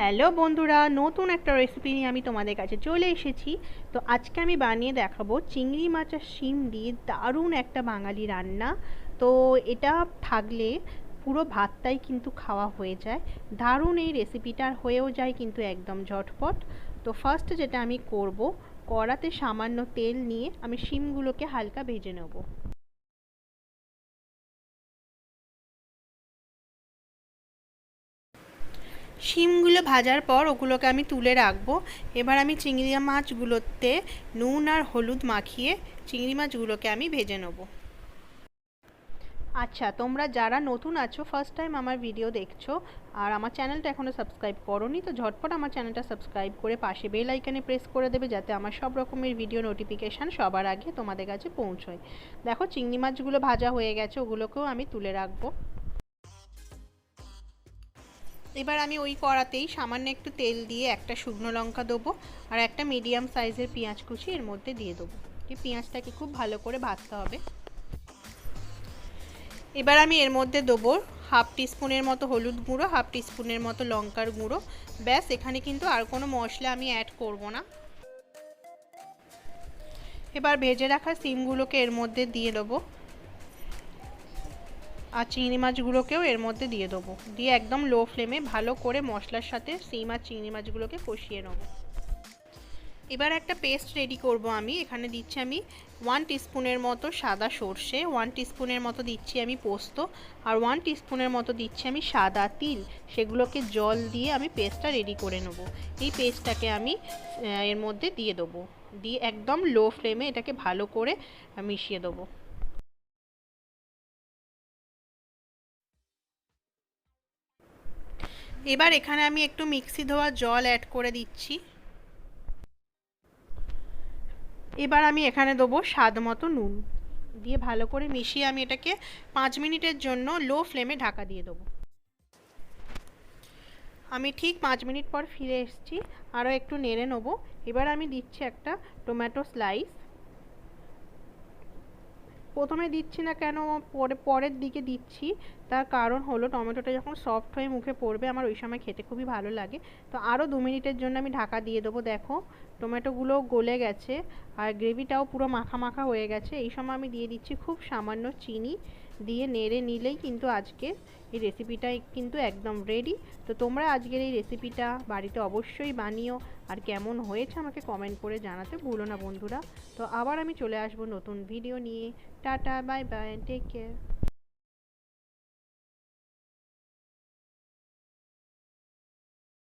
Hello বন্ধুরা, নতুন একটা রেসিপি নিয়ে আমি তোমাদের কাছে চলে এসেছি। তো আজকে আমি বানিয়ে দেখাবো চিংড়ি মাছ আর শিম দিয়ে দারুণ একটা বাঙালি রান্না। তো এটা থাকলে পুরো ভাতটাই কিন্তু খাওয়া হয়ে যায়। দারুণ এই রেসিপিটা হয়েও যায় কিন্তু একদম ঝটপট। তো ফার্স্ট যেটা আমি করব, কড়াতে সামান্য তেল নিয়ে আমি শিমগুলোকে হালকা ভেজে নেব। শিমগুলো ভাজার পর ওগুলোকে আমি তুলে রাখব। এবার আমি চিংড়ি মাছগুলোতে নুন আর হলুদ মাখিয়ে চিংড়ি মাছগুলোকে আমি ভেজে নেব। আচ্ছা তোমরা যারা নতুন আছো ফার্স্ট টাইম আমার ভিডিও দেখছ আর আমার চ্যানেলটা এখনও সাবস্ক্রাইব করোনি, তো ঝটপট আমার চ্যানেলটা সাবস্ক্রাইব করে পাশে বেল আইকনে প্রেস করে দেবে যাতে আমার সব রকমের ভিডিও নোটিফিকেশান সবার আগে তোমাদের কাছে পৌঁছয়। দেখো, চিংড়ি মাছগুলো ভাজা হয়ে গেছে, ওগুলোকেও আমি তুলে রাখব। এবার আমি ওই কড়াতেই সামান্য একটু তেল দিয়ে একটা শুকনো লঙ্কা দেবো আর একটা মিডিয়াম সাইজের পেঁয়াজ কুচি এর মধ্যে দিয়ে দেবো। এই পেঁয়াজটাকে খুব ভালো করে ভাজতে হবে। এবার আমি এর মধ্যে দেবো হাফ টিস্পুনের মতো হলুদ গুঁড়ো হাফ টিস্পুনের মতো লঙ্কার গুঁড়ো। ব্যাস, এখানে কিন্তু আর কোনো মশলা আমি অ্যাড করব না। এবার ভেজে রাখা সিমগুলোকে এর মধ্যে দিয়ে দেবো। আর চিংড়ি মাছগুলোকেও এর মধ্যে দিয়ে দেবো। দিয়ে একদম লো ফ্লেমে ভালো করে মশলার সাথে সিম আর চিংড়ি মাছগুলোকে কষিয়ে নেব। এবার একটা পেস্ট রেডি করব আমি। এখানে দিচ্ছি আমি ওয়ান টিস্পুনের মতো সাদা সর্ষে ওয়ান টিস্পুনের মতো দিচ্ছি আমি পোস্ত আর ওয়ান টিস্পুনের মতো দিচ্ছি আমি সাদা তিল। সেগুলোকে জল দিয়ে আমি পেস্টটা রেডি করে নেব। এই পেস্টটাকে আমি এর মধ্যে দিয়ে দেবো। দিয়ে একদম লো ফ্লেমে এটাকে ভালো করে মিশিয়ে দেবো। এবার এখানে আমি একটু মিক্সি ধোয়া জল অ্যাড করে দিচ্ছি। এবার আমি এখানে দেবো স্বাদ মতো নুন। দিয়ে ভালো করে মিশিয়ে আমি এটাকে পাঁচ মিনিটের জন্য লো ফ্লেমে ঢাকা দিয়ে দেবো। আমি ঠিক পাঁচ মিনিট পর ফিরে এসেছি, আরও একটু নেড়ে নেব। এবার আমি দিচ্ছি একটা টোম্যাটো স্লাইস প্রথমে দিচ্ছি না কেন, পরে, পরের দিকে দিচ্ছি। তার কারণ হলো টমেটোটা যখন সফট হয়ে মুখে পড়বে, আমার ওই সময় খেতে খুবই ভালো লাগে। তো আরও দু মিনিটের জন্য আমি ঢাকা দিয়ে দেবো, দেখো। টমেটোগুলো গলে গেছে আর গ্রেভিটাও পুরো মাখা মাখা হয়ে গেছে। এই সময় আমি দিয়ে দিচ্ছি খুব সামান্য চিনি, দিয়ে নেড়ে নিলেই কিন্তু আজকে এই রেসিপিটা কিন্তু একদম রেডি তো তোমরা আজকের এই রেসিপিটা বাড়িতে অবশ্যই বানিও। আর কেমন হয়েছে আমাকে কমেন্ট করে জানাতে ভুলো না বন্ধুরা। তো আবার আমি চলে আসব নতুন ভিডিও নিয়ে। Tata bye bye take care